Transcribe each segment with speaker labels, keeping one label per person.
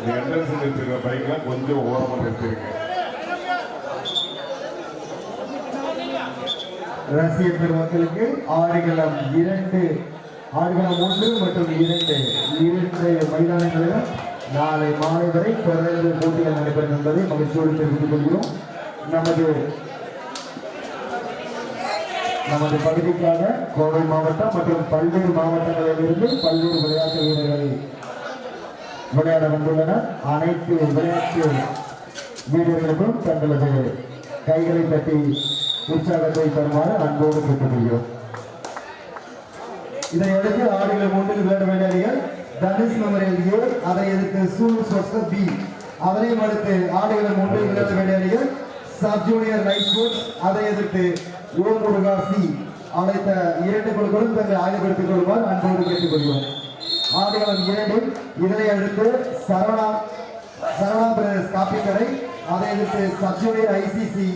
Speaker 1: இந்த என்ட்ரன்ஸ் நிறுத்திருக்கிற கொஞ்சம் ஓரமாக நிறுத்திருங்க
Speaker 2: ரசிக பெருமக்களுக்கு ஆடுகளம் இரண்டு ஆடுகளம் ஒன்று மற்றும் இரண்டு. இரண்டு மைதானங்களிலும் நாளை மாலை வரை தொடர்ந்து போட்டிகள் நடைபெறும் என்பதை மகிழ்ச்சியோடு தெரிவித்துக் கொள்கிறோம். நமது நமது பகுதிக்காக கோவை மாவட்டம் மற்றும் பல்வேறு மாவட்டங்களிலிருந்து பல்வேறு விளையாட்டு வீரர்களை விளையாட வந்துள்ளனர் அனைத்து விளையாட்டு வீரர்களுக்கும் தங்களது கைகளை தட்டி உற்சாகத்தை தருமாறு அன்போடு கேட்டுக்கொள்கிறோம். இதையடுத்து ஆடுகளம் மூன்றில் விளையாட விளையாடிகள் தனுஷ் மெமரியல் ஏ அதை எதிர்த்து சூழ் சொஸ்த பி. அதனையும் அடுத்து ஆடுகளம் மூன்றில் விளையாட விளையாடிகள் சப் ஜூனியர் லைட் ஸ்போர்ட்ஸ் அதை எதிர்த்து ஓம் முருகா சி. அழைத்த இரண்டு குழுக்களும் தங்களை ஆய்வுபடுத்திக் கொள்வார். அன்போடு கேட்டுக்கொள்கிறோம். ஆடுகளம் இரண்டு. இதனை அடுத்து சரவணா சரவணா பிரதர்ஸ் காப்பி கடை. அதை எதிர்த்து சப் ஜூனியர் ஐசிசி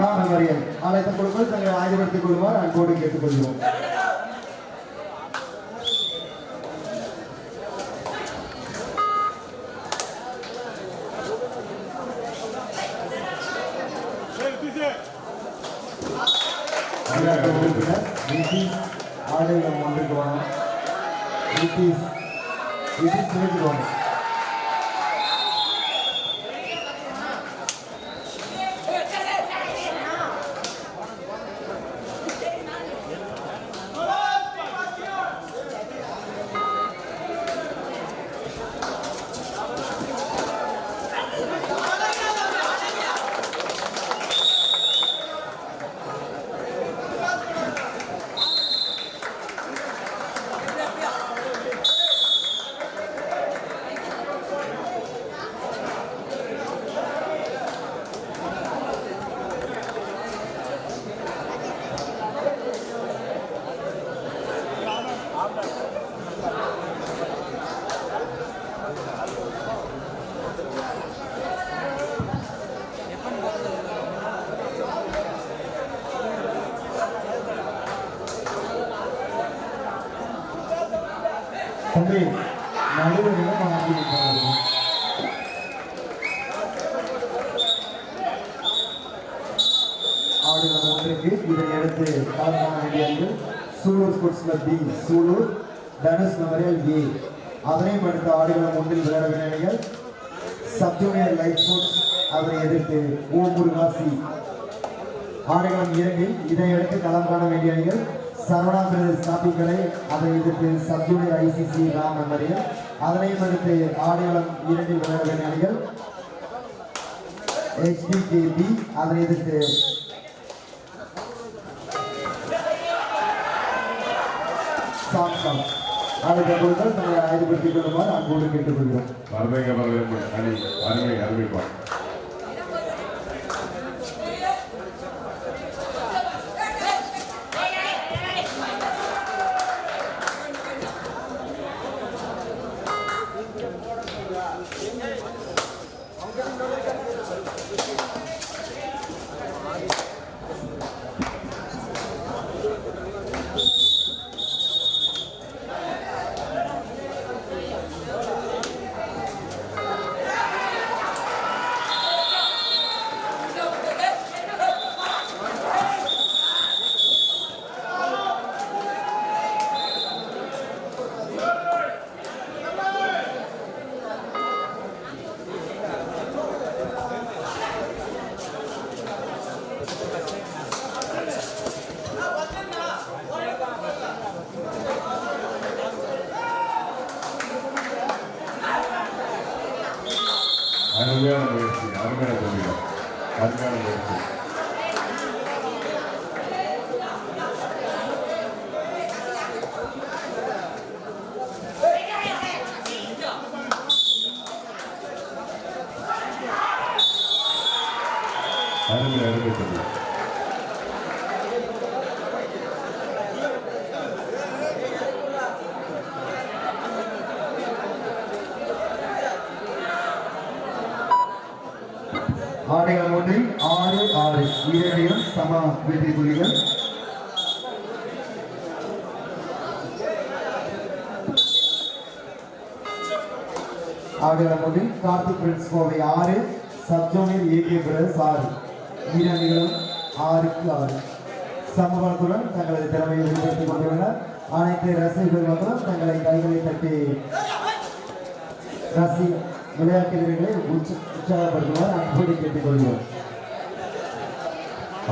Speaker 2: ராமவரியல் அழைத்த குழுக்கள் தங்களை ஆயுதப்படுத்திக் கொள்வார் அன்போடு கேட்டுக்கொள்கிறோம். going. தம்பி நடுவரிடம் வாங்கி விட்டார்கள் ஆடுகளம் ஒன்றுக்கு இதையடுத்து களமான வேண்டியவர்கள் Sulur sports club B Sulur Dhanush memorial A அதனையும் அடுத்த ஆடுகளம் ஒன்றில் விளையாட விளையாடிகள் சப் ஜூனியர் லைட் ஸ்போர்ட்ஸ் அதனை எதிர்த்து ஓ முருகா சி. ஆடுகளம் இரண்டில் இதையடுத்து களம் காண வேண்டிய அணிகள் சரவணா பிரதேஷ் காப்பி அதை எதிர்த்து சப் ஐசிசி ராம் மெமரியல் அதனையும் அடுத்து ஆடுகளம் இரண்டு விளையாட அணிகள் ஹெச்டிகேபி அதனை எதிர்த்து சாம்சங் அடுத்த பொருட்கள் தங்களை ஆயுதப்படுத்திக் கொள்ளுமாறு அன்போடு கேட்டுக்கொள்கிறோம்.
Speaker 1: அருமை அருமை அருமைப்பா அருமையான முயற்சி அருமையான தொழில் அருமையான முயற்சி அருமை அருமை தொழில்
Speaker 2: ஆடுகளம் ஒன்றில் ஆறு ஆறு இரண்டையும் சம வெற்றி புள்ளிகள் ஆடுகளம் கார்த்திக் பிரின்ஸ் கோவை ஆறு சப்ஜூனியர் ஏகே பிரதர்ஸ் ஆறு. வீராணிகளும் ஆறுக்கு ஆறு. சமபலத்துடன் தங்களது திறமையை வெளிப்படுத்திக் கொண்டுள்ளனர். அனைத்து ரசிகர்கள் மக்களும் தங்களை கைகளை தட்டி ரசி விளையாட்டு வீரர்களை உற்ச உற்சாகப்படுத்துவார். அன்போடு கேட்டுக்கொள்கிறோம்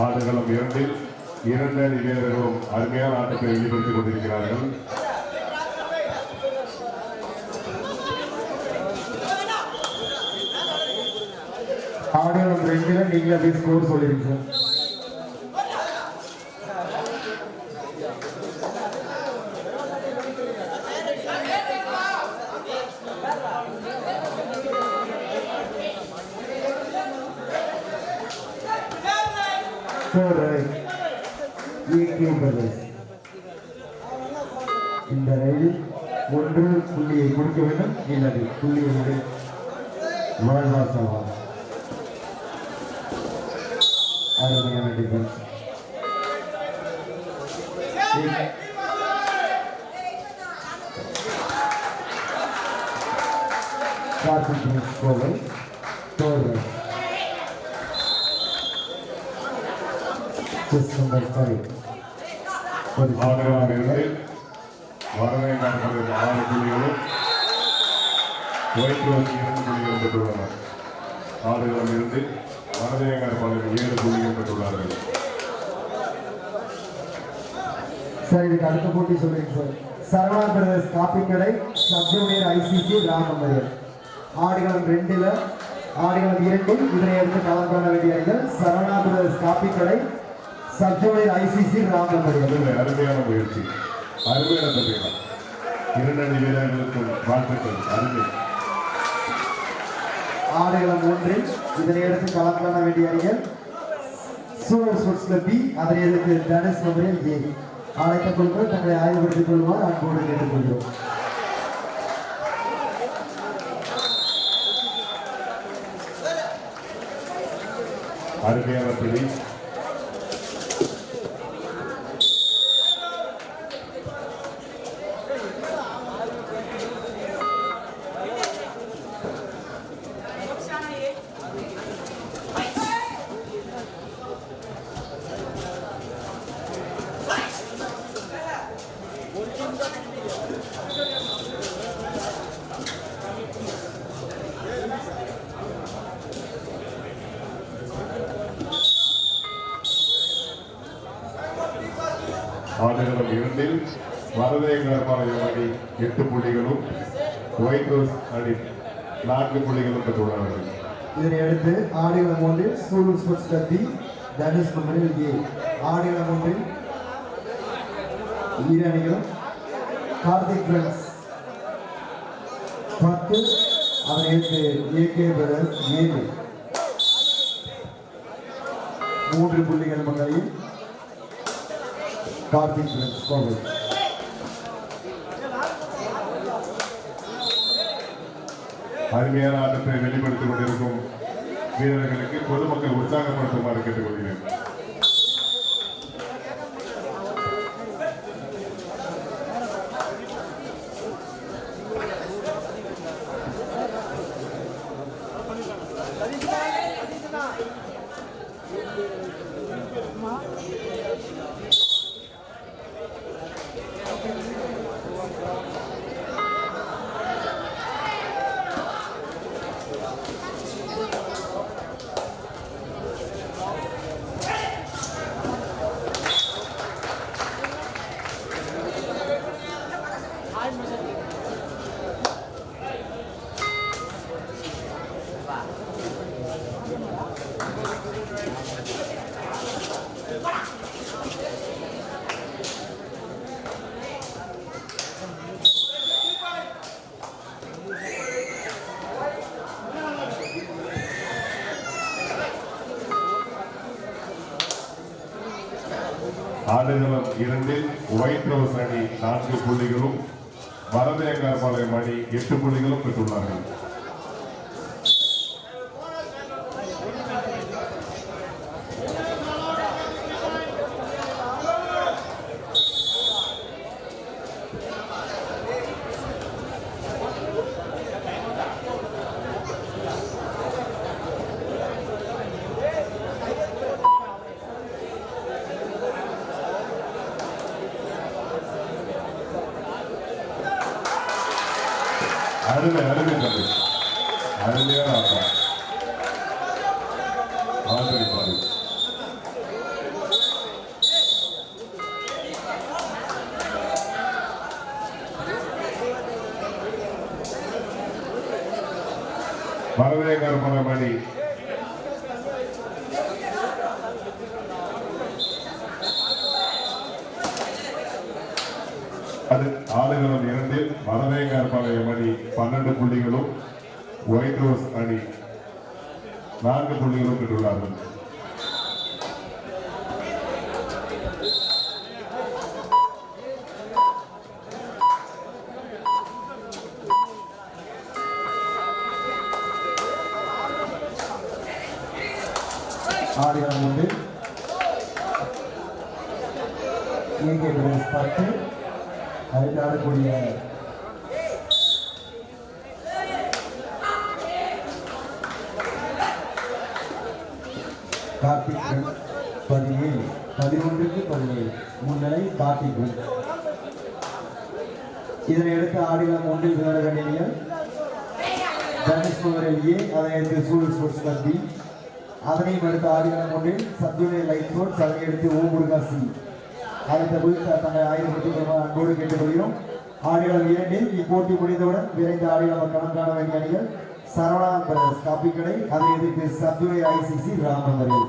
Speaker 1: ஆடுகளம் இரண்டில் இரண்டு அணி வீரர்களும் அருமையான ஆட்டத்தை வெளிப்படுத்திக் கொண்டிருக்கிறார்கள்.
Speaker 2: ஆடுகளம் ரெண்டுல நீங்களே அப்படியே ஸ்கோர் சொல்லிடுங்க சார். Right. EQ இந்த ரயிலில் ஒன்று புள்ளியை கொடுக்க வேண்டும் இல்லது புள்ளியை விட அருமையான டிஃபென்ஸ் கார்த்திக் கோவை
Speaker 1: இரண்டில் வரவேற்கான ஆறு புள்ளிகளும் ஒயிட் ரோஸ் இரண்டு புள்ளிகளும் பெற்றுள்ளனர். ஆடுகளம் இரண்டில் வரவேற்கான ஏழு புள்ளிகள் பெற்றுள்ளார்கள்.
Speaker 2: சார் இதுக்கு அடுத்த போட்டி சொல்லுங்க சார். சரவணா பிரதர்ஸ் காப்பி கடை சப்ஜூனியர் ஐசிசி ராமமரியர் ஆடுகளம் ரெண்டுல ஆடுகளம் இரண்டில் இதனை எடுத்து கலந்து கொள்ள வேண்டிய சரவணா பிரதர்ஸ் காப்பி கடை சப்ஜூனியர் ஐசிசி
Speaker 1: அருமை அருமையான முயற்சி. அருமையான தருகிறார் இரண்டு வீரர்களுக்கும் வாழ்த்துக்கள். அருமை.
Speaker 2: ஆடுகளம் ஒன்றில் இதனை எடுத்து கொள்ள வேண்டிய அணிகள் சூழல் ஸ்போர்ட்ஸ்ல பி அதனை எடுத்து தனுஷ் மெமரியல் ஏ. அழைத்த குழுக்கள் தங்களை ஆய்வுபடுத்திக் கொள்வார் அன்போடு கேட்டுக்கொள்கிறோம்.
Speaker 1: அருமையான பிடி ஆடுகளம் இரண்டில் வரதேகரமான அணி எட்டு புள்ளிகளும் ஒயிட் ரோஸ் அணி நான்கு புள்ளிகளும் பெற்றுள்ளார்கள்
Speaker 2: இதனை அடுத்து ஆடுகளம் ஒன்றில் சூழல் sports B Dhanush memorial A ஆடுகளம் ஒன்றில் இரு கார்த்திக் ஃப்ரெண்ட்ஸ் பத்து அதனை எடுத்து ஏகே பிரதர்ஸ் ஏழு. மூன்று புள்ளிகள் மக்களையும் கார்த்திக் ஃப்ரெண்ட்ஸ் கோவை.
Speaker 1: அருமையான ஆட்டத்தை வெளிப்படுத்திக் கொண்டிருக்கும் வீரர்களுக்கு பொதுமக்கள் உற்சாகப்படுத்துமாறு கேட்டுக்கொள்கிறேன் ஆடுகளம் இரண்டில் ஒயிட் ரோஸ் அணி நான்கு புள்ளிகளும் வரதேங்கார்பாளையம் அணி எட்டு புள்ளிகளும் பெற்றுள்ளார்கள் அருமை அருமை தம்பி அருமையான ஆட்டம் ஆல்ரெடி பாரு வரவே கருமணமணி அது ஆடுகளம் இரண்டு வடவேங்கார்பாளையம் அணி பன்னெண்டு புள்ளிகளும் ஒயிட் ஹவுஸ் அணி நான்கு புள்ளிகளும் பெற்றுள்ளார்கள்
Speaker 2: ஆடுகளம் உண்டு இங்கே பிரதேஷ் பத்து அடுத்து ஆடக்கூடிய கார்த்திக் பதினேழு பதினொன்றுக்கு பதினேழு முன்னிலை கார்த்திக் இதனை எடுத்து ஆடுகளம் ஒன்றில் விளையாட வேண்டிய தனுஷ் மகரில் ஏ அதை எடுத்து சூழல் ஸ்போர்ட்ஸ் கிளப் பி. அதனையும் எடுத்து ஆடுகளம் ஒன்றில் சத்யுடைய லைட் ஸ்போர்ட்ஸ் அதனை ஓ முருகா சி. அடுத்த வீட்டு தங்களை ஆயுதப்படுத்தி அன்போடு கேட்டுக்கொள்கிறோம். ஆடுகளம் இரண்டில் இப்போட்டி முடிந்தவுடன் விரைந்து ஆடுகளம் கடன் காண வேண்டிய அணிகள் சரவணா பிரதர்ஸ் காப்பி கடை அதை எதிர்த்து சத்யுடைய ஐசிசி ராமந்தர்கள்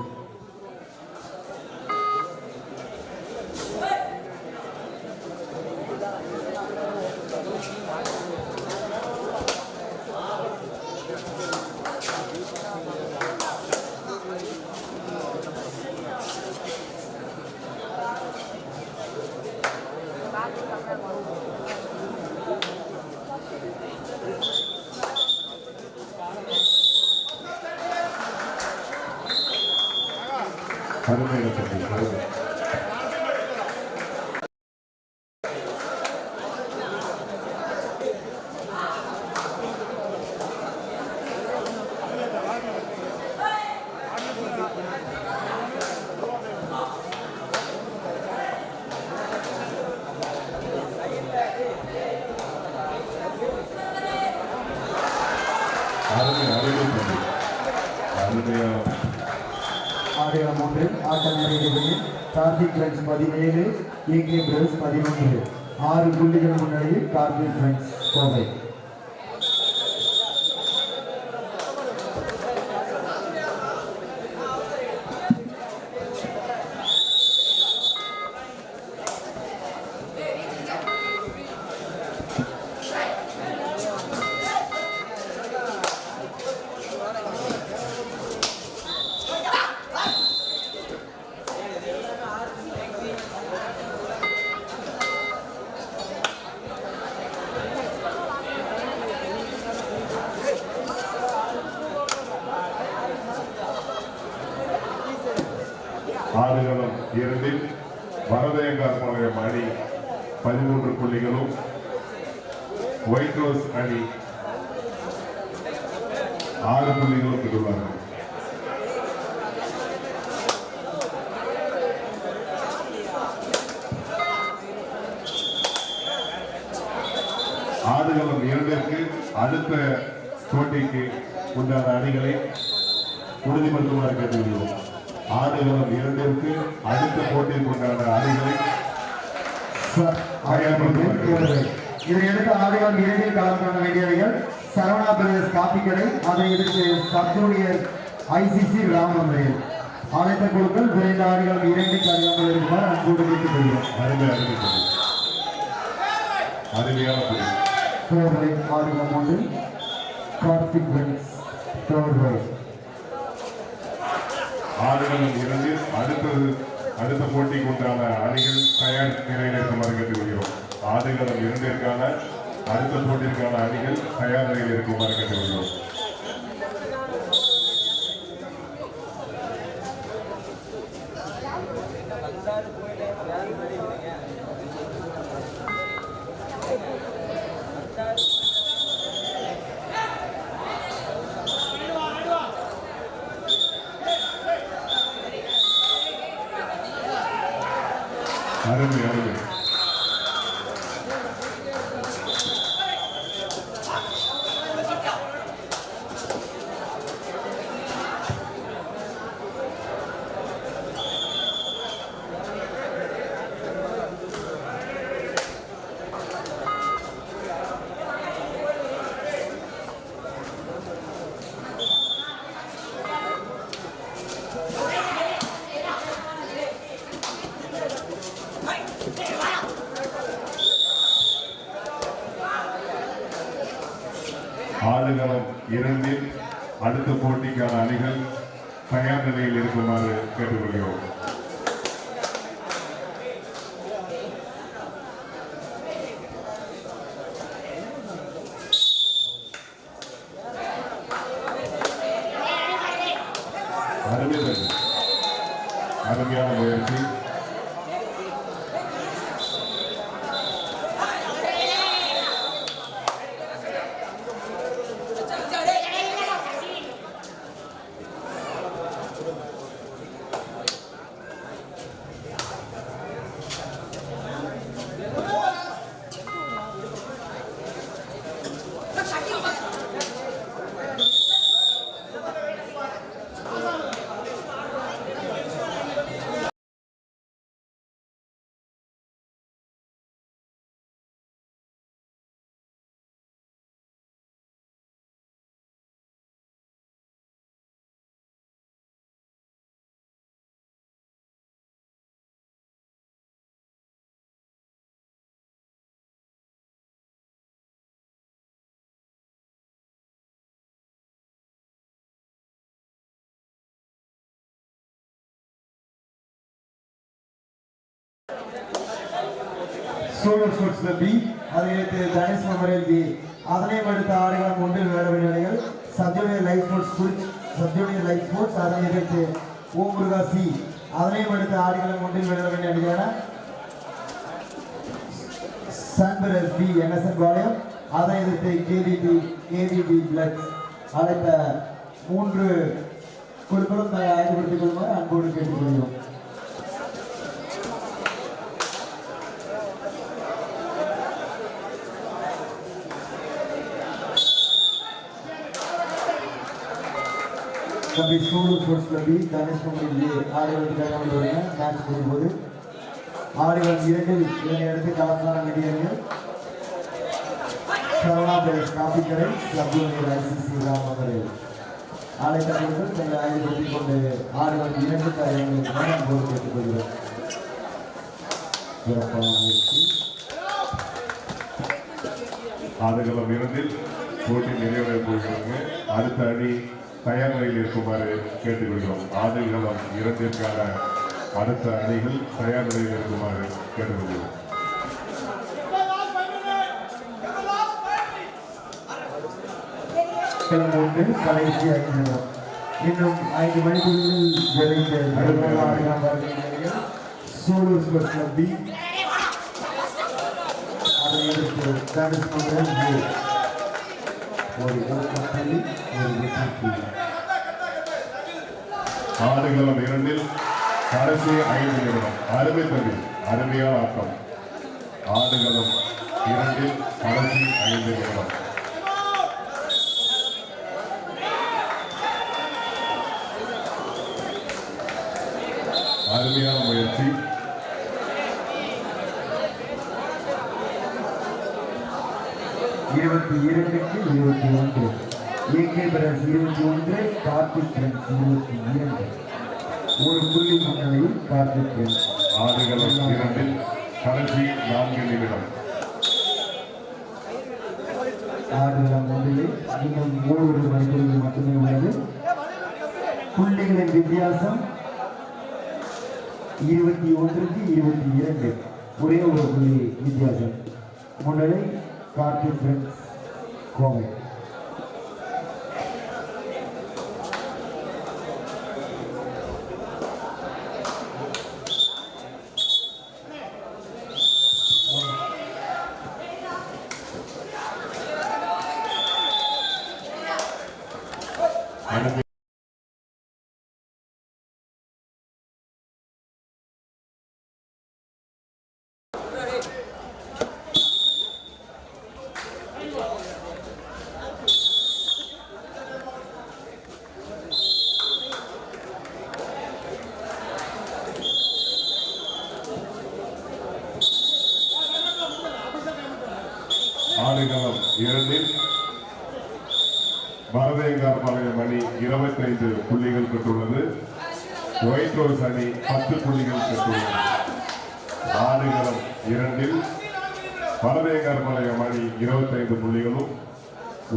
Speaker 1: அருமையான தம்பி அருமை அருமை அருமை தம்பி அருமையான
Speaker 2: ஆடுகளம் ஒன்றில் ஆட்ட நேரடியில் கார்த்திக் ஃப்ரெண்ட்ஸ் பதினேழு ஏகே பிரதர்ஸ் பதினொன்று ஆறு புள்ளிகள் முன்னிலையில் கார்த்திக் ஃப்ரெண்ட்ஸ் கோவை
Speaker 1: ஆடுகளம் இரண்டில் வரதயங்கார்பாளையம் அணி பதிமூன்று புள்ளிகளும் ஒயிட் ரோஸ் அணி ஆறு புள்ளிகளும் பெற்றுள்ளார்கள் ஆடுகளம் இரண்டிற்கு அடுத்த போட்டிக்கு உண்டான அணிகளை உறுதிப்படுத்துமாறு கேட்டுக்கொள்கிறோம். ஆடுகளம் இரண்டிற்கு அடுத்த போட்டிக்கு உண்டான அணிகளை
Speaker 2: இதையடுத்து ஆடுகளம் இரண்டில் களம் காண வேண்டியவர்கள் சரவணா பிரதேஷ் காப்பி கடை அதை எதிர்த்து சப் ஜூனியர் ஐசிசி ராமமரையில் அனைத்த குழுக்கள் விரைந்த ஆடுகளம் இரண்டுக்கு அறியாமல் இருக்குமாறு அன்போடு கேட்டுக் கொள்கிறோம்
Speaker 1: அருமை அருமை. தம்பி. அருமையான
Speaker 2: தேர்வை ஆடுகளம் ஒன்று கார்த்திக் ஃப்ரெண்ட்ஸ் தேர்வை
Speaker 1: ஆடுகளம் இருந்து அடுத்தது அடுத்த போட்டிக்கு உண்டான அணிகள் தயார் நிலையில் இருக்குமாறு கேட்டுக்கொள்கிறோம் ஆடுகளம் இரண்டிற்கான அடுத்த போட்டிற்கான அணிகள் தயார் நிலையில் இருக்குமாறு கேட்டுக்கொள்கிறோம் அருமை அருமை ஆடுகளம் இரண்டில் அடுத்த போட்டிக்கான அணிகள் தயார் நிலையில் இருக்குமாறு கேட்டுக்கொள்கிறோம் அருமை அருமையான முயற்சி
Speaker 2: சூழல் ஸ்போர்ட்ஸ்ல பி அதை எடுத்து தனுஷ் மெமரியல் பி அதனையும் அடுத்த ஆடுகளம் ஒன்றில் விளையாட வேண்டிய அணிகள் சப்ஜூனியர் லைஃப் ஸ்போர்ட்ஸ் குறிச் சப்ஜூனியர் லைஃப் ஸ்போர்ட்ஸ் அதனை எடுத்து ஓம் முருகா சி அதனையும் அடுத்த ஆடுகளம் ஒன்றில் விளையாட வேண்டிய அணிகளான சன்பரஸ் பி என்எஸ்என் பாளையம் அதை எதிர்த்து கேவிபி கேவிபி பிளட் அழைத்த மூன்று குழுக்களும் தங்களை ஆயத்தப்படுத்திக் கொள்ளுமாறு அன்போடு கேட்டுக்கொள்கிறோம். தம்பி சூடு ஸ்போர்ட்ஸ் கிளப்பி தனுஷ் குமாரி ஆடுகளுக்காக கொண்டு மேட்ச் போகும்போது ஆடுகள் இரண்டு இரண்டு இடத்து களத்தான நடிகர்கள். சரவணா பிரதேஷ் காப்பி கடை சப்ஜூனியர் ஐசிசி ராமகரை ஆலைத்தலைவர்கள் தங்களை ஆயுதப்படுத்திக் கொண்டு ஆடுகள் இரண்டு தலைவர்களுக்கு மனம் போது கேட்டுக்கொள்கிறோம் சிறப்பான
Speaker 1: ஆடுகளம் இரண்டில் போட்டி நிறைவேற போகிறது அடுத்த அணி தயார் நிலையில் இருக்குமாறு கேட்டுக்கொள்கிறோம் ஆடுகளம் இரண்டிற்கான அடுத்த அணிகள் தயார் நிலையில் இருக்குமாறு கேட்டுக்கொள்கிறோம்.
Speaker 2: ஒன்று கடைசி ஐந்து நிமிடம் இன்னும் ஐந்து மணிக்குள்ளில் விரைந்து சூலூர் பி அதை எதிர்த்து ஒரு ஒரு வெற்றி
Speaker 1: ஆடுகளம் இரண்டில் கடைசி ஐந்து நிமிடம். அருமை தம்பி அருமையான ஆட்டம். ஆடுகளம் இரண்டில் கடைசி ஐந்து நிமிடம். அருமையான முயற்சி.
Speaker 2: இருபத்தி இரண்டு இருபத்தி ஒன்று ஏகே பிரஸ் இருபத்தி ஒன்று கார்த்திக் பிரஸ் இருபத்தி இரண்டு. ஒரு புள்ளி முன்னிலையில் கார்த்திக் பிரஸ்
Speaker 1: ஆடுகளம் இரண்டில் கடைசி நான்கு நிமிடம்.
Speaker 2: ஆடுகளம் ஒன்றிலே இன்னும் மூன்று மணிக்குள்ளில் மட்டுமே உள்ளது. புள்ளிகளின் வித்தியாசம் இருபத்தி ஒன்றுக்கு இருபத்தி இரண்டு. ஒரே ஒரு புள்ளி வித்தியாசம். முன்னிலை கார்த்திக் ஃப்ரெண்ட்ஸ் கோவை
Speaker 1: ஆடுகளம் இரண்டில் பரதேங்கார் பாளையம் அணி இருபத்தைந்து புள்ளிகள் பெற்றுள்ளது. ஒயிட் ரோஸ் அணி பத்து புள்ளிகள் பெற்றுள்ளது. ஆடுகளம் இரண்டில் பரதேங்கார் பாளையம் அணி இருபத்தைந்து புள்ளிகளும்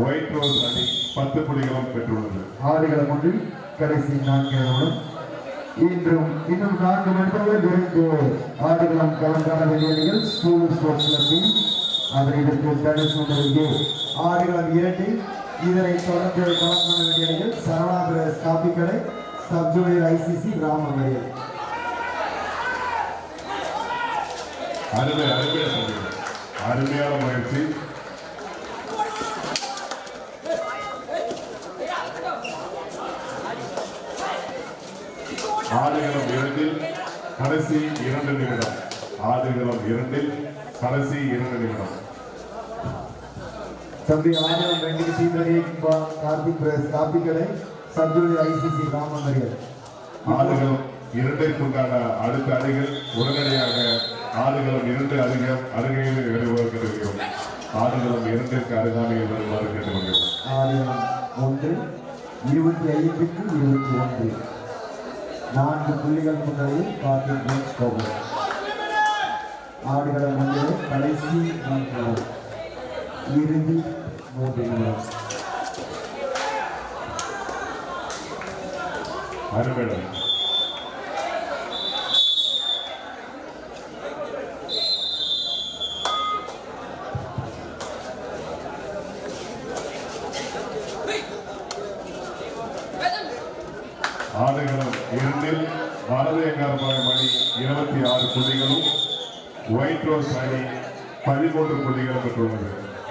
Speaker 1: ஒயிட் ரோஸ் அணி பத்து புள்ளிகளும் பெற்றுள்ளது.
Speaker 2: ஆடுகளம் ஒன்றில் கடைசி நான்கு இன்றும் இன்னும் நான்கு மணிகள் விரைந்து ஆடுகளம் கலந்தான வெளியீடுகள் ஸ்கூல் ஸ்போர்ட்ஸ் கிளப்பின் அதனை எதிர்த்து தனுஷ் ஆடுகளம் இரண்டில் இதனை தொடர்ந்து கலந்தான வெளியீடுகள் சரவணா பிரதர்ஸ் காப்பி கடை சப் ஜூனியர் ஐசிசி ராமமரியல்
Speaker 1: அருமை அருமையான தம்பி. அருமையான முயற்சி. ஆடுகளம் இரண்டில் கடைசி இரண்டு நிமிடம். ஆடுகளம் இரண்டில் கடைசி இரண்டு நிமிடம்.
Speaker 2: தம்பி ரெண்டுக்கு team ready Karthik brothers copy கடை சப் ஜூனியர் ஐசிசி ராமமரியல்
Speaker 1: ஆடுகளம் இரண்டிற்குண்டான அடுத்த அணிகள் உடனடியாக ஆடுகளம் இரண்டு அதிகம் அருகையில் வருமாறு கேட்டுக்கொள்கிறோம் ஆடுகளம் இரண்டிற்கு அருகாமையில் வருமாறு கேட்டுக்கொள்கிறோம்.
Speaker 2: ஆயிரம் ஒன்று இருபத்தி ஐந்துக்கு இருபத்தி ஒன்று. நான்கு புள்ளிகள் முன்னிலையில் கார்த்திக் பிரிட்ஜ் கோபுரம் ஆடுகளம் ஒன்று கடைசி நிமிடம். இறுதி மூன்று நிமிடம்.
Speaker 1: அருமையிடம் ஆடுகளம் இரண்டில் பாரதியங்காரபாளையம் அணி இருபத்தி ஆறு புள்ளிகளும் ஒயிட் ரோஸ் அணி பதிமூன்று புள்ளிகளும் பெற்றுள்ளது.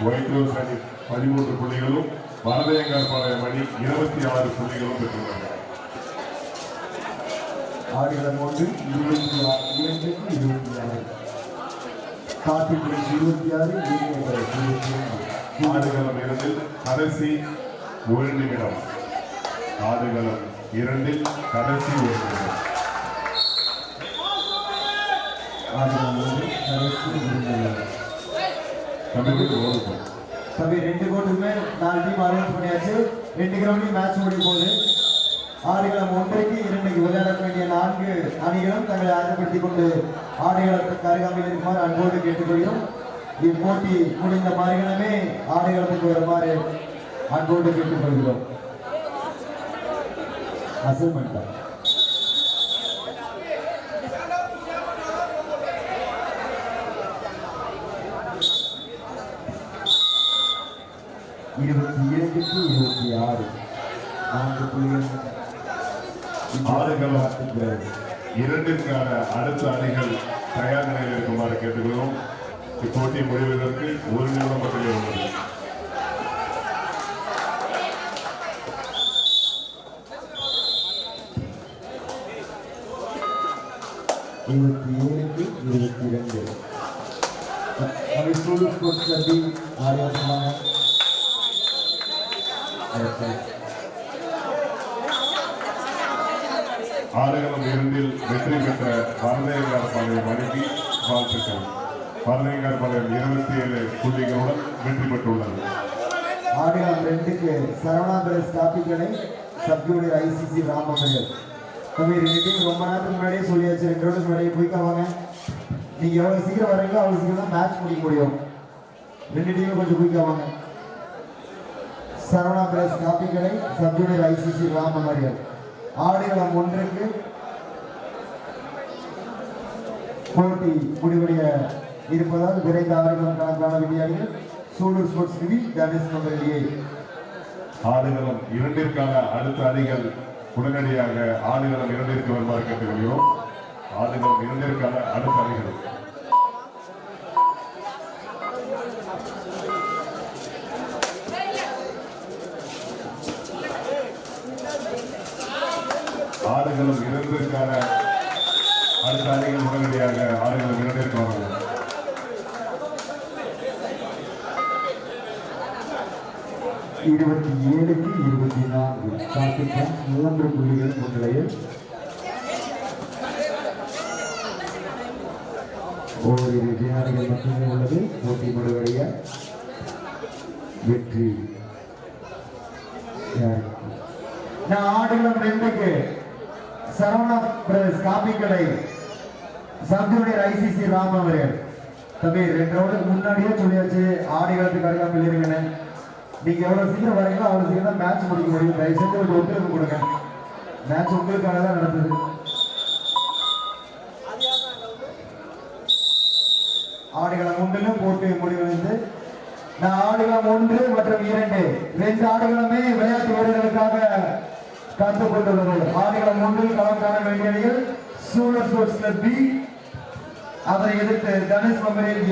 Speaker 1: ஒயிட் ரோஸ் அணி பதிமூன்று புள்ளிகளும் பாரதியங்காரபாளையம் அணி இருபத்தி ஆறு புள்ளிகளும் பெற்றுள்ளன.
Speaker 2: ஆடுகளம் ஒன்று இருபத்தி ஆறு இரண்டுக்கு இருபத்தி ஆறு. கார்த்திக் இருபத்தி ஆறு இருபத்தி ஆறு.
Speaker 1: ஆடுகளம் இரண்டில் கடைசி ஒரு நிமிடம் ஆடுகளம் இரண்டில் கடைசி ஒரு நிமிடம்
Speaker 2: ஆடுகளம் ஒன்று கடைசி ஒரு நிமிடம் தம்பி ரெண்டு கோட்டுக்குமே நாலு டீம் அரேஞ்ச் பண்ணியாச்சு ரெண்டு கிரவுண்டையும் மேட்ச் முடிய போது ஆடுகளம் ஒன்றைக்கு இரண்டுக்கு விளையாட வேண்டிய நான்கு அணிகளும் தங்களை ஆயத்தப்படுத்திக் கொண்டு ஆடுகளத்துக்கு அருகாமையில் இருக்குமாறு அன்போடு கேட்டுக்கொள்கிறோம். இப்போட்டி முடிந்த மறுகணமே ஆடுகளத்துக்கு வருமாறு அன்போடு கேட்டுக்கொள்கிறோம். அசைன்மெண்ட் இருபத்தி இரண்டுக்கு இருபத்தி ஆறு நான்கு புள்ளிகள்
Speaker 1: ஆடுகளம் இரண்டிற்கான அடுத்த அணிகள் தயார் நிலையில் இருக்குமாறு கேட்டுக்கொள்வோம் இப்போட்டி முடிவதற்கு ஒரு நிமிடம் மட்டுமே உள்ளது.
Speaker 2: இருபத்தி ஏழுக்கு இருபத்தி ரெண்டு. நம்ம ஸ்போர்ட்ஸ் கல்வி ஆரோக்கியமான
Speaker 1: ஆடுகளம் இரண்டில் வெற்றி பெற்ற பரதையங்காரபாளையம் அணிக்கு வாழ்த்துக்கள். பரதையங்காரபாளையம் இருபத்தி ஏழு புள்ளிகளுடன் வெற்றி பெற்றுள்ளது.
Speaker 2: ஆடுகளம் ரெண்டுக்கு சரவணா பிரஸ் காப்பி கடை சப்ஜூனியர் ஐசிசி ராமபுரியல் தம்பி மீட்டிங் ரொம்ப நேரத்துக்கு முன்னாடியே சொல்லியாச்சு. ரெண்டு வருஷம் முன்னாடியே குயிக்கா வாங்க. நீங்க எவ்வளவு சீக்கிரம் வரீங்களோ அவ்வளவு சீக்கிரம் தான் மேட்ச் முடிக்க முடியும். ரெண்டு டீமும் கொஞ்சம் குயிக்கா வாங்க. சரவணா பிரஸ் காப்பி கடை சப்ஜூனியர் ஐசிசி ராமபுரியல் ஆடுகளம் ஒன்றுக்கு போட்டி முடிவுடைய இருப்பதால் விரைந்த ஆடுகளம் கணக்கான விளையாடிகள் Sulur sports TV Dhanush number
Speaker 1: ஆடுகளம் இரண்டிற்கான அடுத்த அணிகள் உடனடியாக ஆடுகளம் இரண்டிற்கு வருமாறு கேட்டுக்கொள்கிறோம். ஆடுகளம் இரண்டிற்கான அடுத்த அணிகள் ஆடுகளும் இரண்டிற்கான அடுத்த அணிகள் உடனடியாக ஆடுகளும் இரண்டிற்கு வரவும்
Speaker 2: இருபத்தி ஏழுக்கு இருபத்தி நான்கு. கார்த்திகன் மூன்று புள்ளிகள் முன்னிலையில். ஓரிரு வினாடிகள் மட்டுமே உள்ளது. போட்டி முடிவடைய வெற்றி. நான் ஆடுகளும் ரெண்டுக்கு. சரவணா பிரதர்ஸ் காப்பி கடை சப்ஜூனியர் ஐசிசி ராம் அவர்கள். தம்பி ரெண்டு ரவுண்டுக்கு முன்னாடியே சொல்லியாச்சு ஆடி காலத்துக்கு அருகாமையில் இருங்கன்னு நீங்க எவ்வளவு சீக்கிரம் வரீங்களோ அவ்வளவு சீக்கிரம் தான் மேட்ச் முடிக்க முடியும். தயவு செஞ்சு ஒரு ஒத்துழைப்பு கொடுங்க. மேட்ச் உங்களுக்காக தான் நடந்தது. ஆடுகளம் ஒன்றிலும் போட்டு முடிவடைந்து நான் ஆடுகளம் ஒன்று மற்றும் இரண்டு ரெண்டு ஆடுகளமே விளையாட்டு வீரர்களுக்காக கற்றுக்கொண்டுள்ளது ஆடுகளம் ஒன்றில் களம் காண வேண்டிய அணிகள் சூழல் ஸ்போர்ட்ஸ் பி அதை எதிர்த்து தனுஷ் மெமரியல்